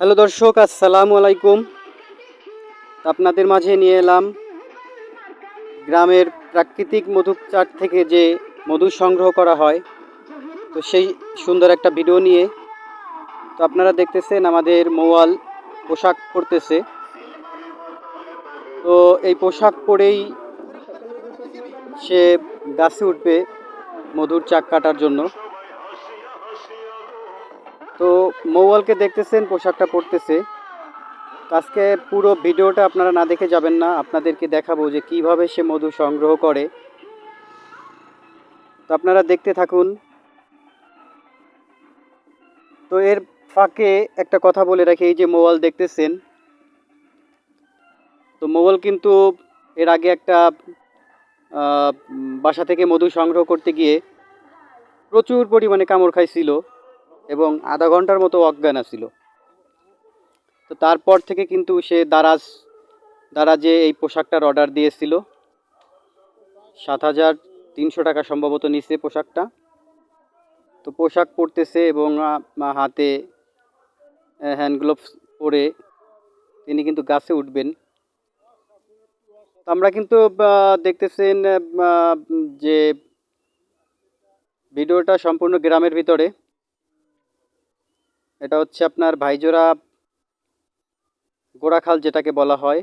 Hello দর্শক, আসসালামু আলাইকুম। আপনাদের মাঝে নিয়ে এলাম গ্রামের প্রাকৃতিক মধু চাট থেকে যে মধু সংগ্রহ করা হয়, তো সেই সুন্দর একটা ভিডিও নিয়ে। তো আপনারা দেখতেছেন আমাদের মোয়াল পোশাক পরতেছে। তো এই পোশাক পরেই সে গাছে উঠবে মধুর চাক কাটার জন্য। তো মৌয়ালকে দেখতেছেন, পোশাকটা পরতেছে। আজকে পুরো ভিডিওটা আপনারা না দেখে যাবেন না, আপনাদেরকে দেখাবো যে কীভাবে সে মধু সংগ্রহ করে। তো আপনারা দেখতে থাকুন। তো এর ফাঁকে একটা কথা বলে রাখি, এই যে মোবাইল দেখতেছেন। তো মোবাইল কিন্তু এর আগে একটা বাসা থেকে মধু সংগ্রহ করতে গিয়ে প্রচুর পরিমাণে কামড় খাইছিল। এবং আধা ঘণ্টার মতো অজ্ঞান ছিল তো তারপর থেকে কিন্তু সে দারাজ, দারাজে এই পোশাকটার অর্ডার দিয়েছিল। সাত হাজার তিনশো টাকা সম্ভবত নিচ্ছে পোশাকটা। তো পোশাক পরতেছে এবং হাতে হ্যান্ড গ্লোভস পরে তিনি কিন্তু গাছে উঠবেন। আমরা কিন্তু দেখতেছেন যে, ভিডিওটা সম্পূর্ণ গ্রামের ভিতরে। এটা হচ্ছে আপনার ভাইজোরা গোড়াখাল যেটাকে বলা হয়।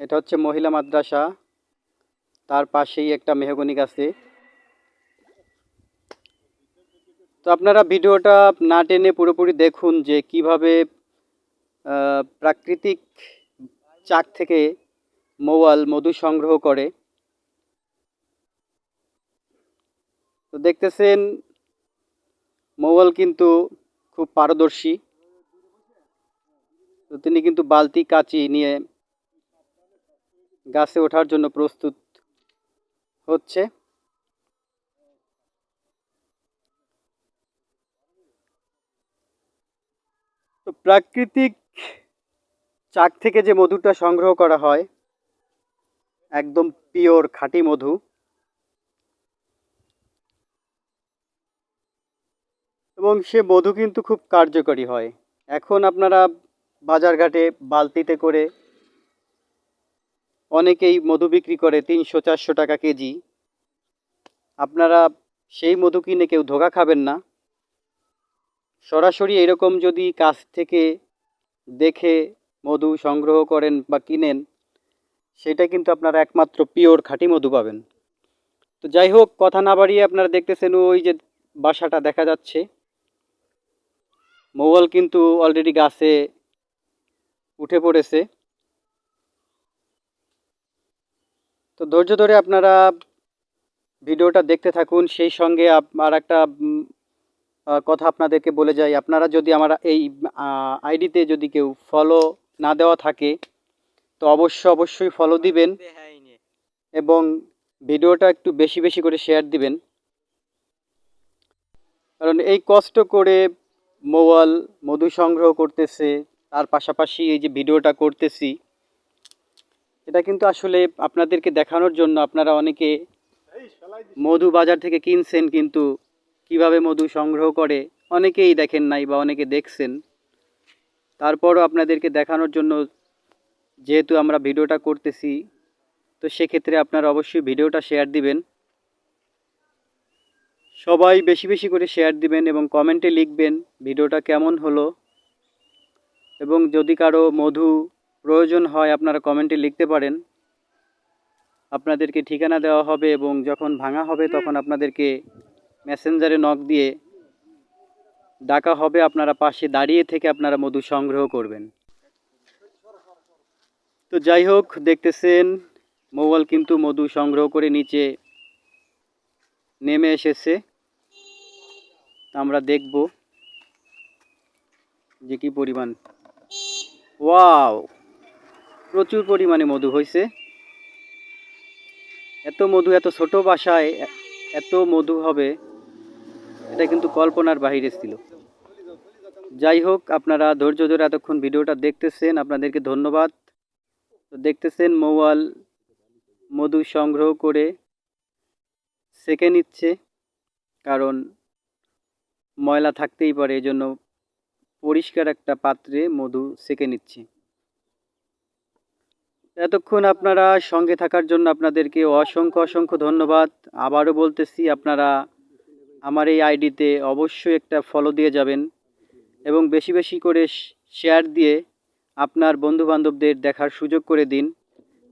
এটা হচ্ছে মহিলা মাদ্রাসা। তার পাশেই একটা মেহগনি গাছে। তো আপনারা ভিডিওটা না টেনে পুরোপুরি দেখুন যে কীভাবে প্রাকৃতিক চাক থেকে মৌয়াল মধু সংগ্রহ করে। তো দেখতেছেন, মৌয়াল কিন্তু খুব পারদর্শী। তো তিনি কিন্তু বালতি, কাঁচি নিয়ে গাছে ওঠার জন্য প্রস্তুত হচ্ছে। তো প্রাকৃতিক চাক থেকে যে মধুটা সংগ্রহ করা হয়, একদম পিওর খাঁটি মধু। এবং সে মধু কিন্তু খুব কার্যকরী হয়। এখন আপনারা বাজারঘাটে বালতিতে করে অনেকেই মধু বিক্রি করে তিনশো চারশো টাকা কেজি। আপনারা সেই মধু কিনে কেউ ধোকা খাবেন না। সরাসরি এরকম যদি কাছ থেকে দেখে মধু সংগ্রহ করেন বা কিনেন, সেটা কিন্তু আপনারা একমাত্র পিওর খাঁটি মধু পাবেন। তো যাই হোক, কথা না বাড়িয়ে আপনারা দেখতেছেন ওই যে বাসাটা দেখা যাচ্ছে। মৌয়াল কিন্তু অলরেডি গাছে উঠে পড়েছে। তো ধৈর্য ধরে আপনারা ভিডিওটা দেখতে থাকুন। সেই সঙ্গে আর একটা কথা আপনাদেরকে বলে যাই। আপনারা যদি আমার এই আইডিতে যদি কেউ ফলো না দেওয়া থাকে, তো অবশ্য, অবশ্যই ফলো দিবেন এবং ভিডিওটা একটু বেশি বেশি করে শেয়ার দিবেন। কারণ এই কষ্ট করে মোয়াল মধু সংগ্রহ করতেছে, তার পাশাপাশি এই যে ভিডিওটা করতেছি, এটা কিন্তু আসলে আপনাদেরকে দেখানোর জন্য আপনারা অনেকে মধু বাজার থেকে কিনছেন কিন্তু কীভাবে মধু সংগ্রহ করে, অনেকেই দেখেন নাই বা অনেকে দেখছেন। তারপরও আপনাদেরকে দেখানোর জন্য যেহেতু আমরা ভিডিওটা করতেছি, তো সেক্ষেত্রে আপনারা অবশ্যই ভিডিওটা শেয়ার দিবেন। সবাই বেশি বেশি করে শেয়ার দিবেন এবং কমেন্টে লিখবেন ভিডিওটা কেমন হলো। এবং যদি কারও মধু প্রয়োজন হয়, আপনারা কমেন্টে লিখতে পারেন। আপনাদেরকে ঠিকানা দেওয়া হবে এবং যখন ভাঙা হবে, তখন আপনাদেরকে মেসেঞ্জারে নক দিয়ে ডাকা হবে। আপনারা পাশে দাঁড়িয়ে থেকে আপনারা মধু সংগ্রহ করবেন। তো যাই হোক, দেখতেছেন মৌয়াল কিন্তু মধু সংগ্রহ করে নিচে নেমে এসেছে। আমরা দেখব যে কি পরিমাণ। ওয়াও, প্রচুর পরিমাণে মধু হয়েছে এত মধু, এত ছোট বাসায় এত মধু হবে, এটা কিন্তু কল্পনার বাহিরে ছিল। যাই হোক, আপনারা ধৈর্য ধরে এতক্ষণ ভিডিওটা দেখতেছেন, আপনাদেরকে ধন্যবাদ। তো দেখতেছেন মৌয়াল মধু সংগ্রহ করে সেকে নিচ্ছে, কারণ ময়লা থাকতেই পারে এই জন্য পরিষ্কার একটা পাত্রে মধু সেকে নিচ্ছি। এতক্ষণ আপনারা সঙ্গে থাকার জন্য আপনাদেরকে অসংখ্য অসংখ্য ধন্যবাদ। আবারও বলতেছি, আপনারা আমার এই আইডিতে অবশ্যই একটা ফলো দিয়ে যাবেন এবং বেশি বেশি করে শেয়ার দিয়ে আপনার বন্ধুবান্ধবদের দেখার সুযোগ করে দিন।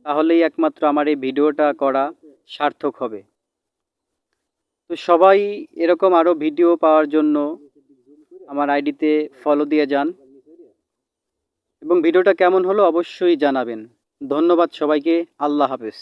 তাহলেই একমাত্র আমার এই ভিডিওটা করা সার্থক হবে। তো সবাই এরকম আরও ভিডিও পাওয়ার জন্য আমার আইডিতে ফলো দিয়ে যান। এবং ভিডিওটা কেমন হলো অবশ্যই জানাবেন। ধন্যবাদ সবাইকে। আল্লাহ হাফেজ।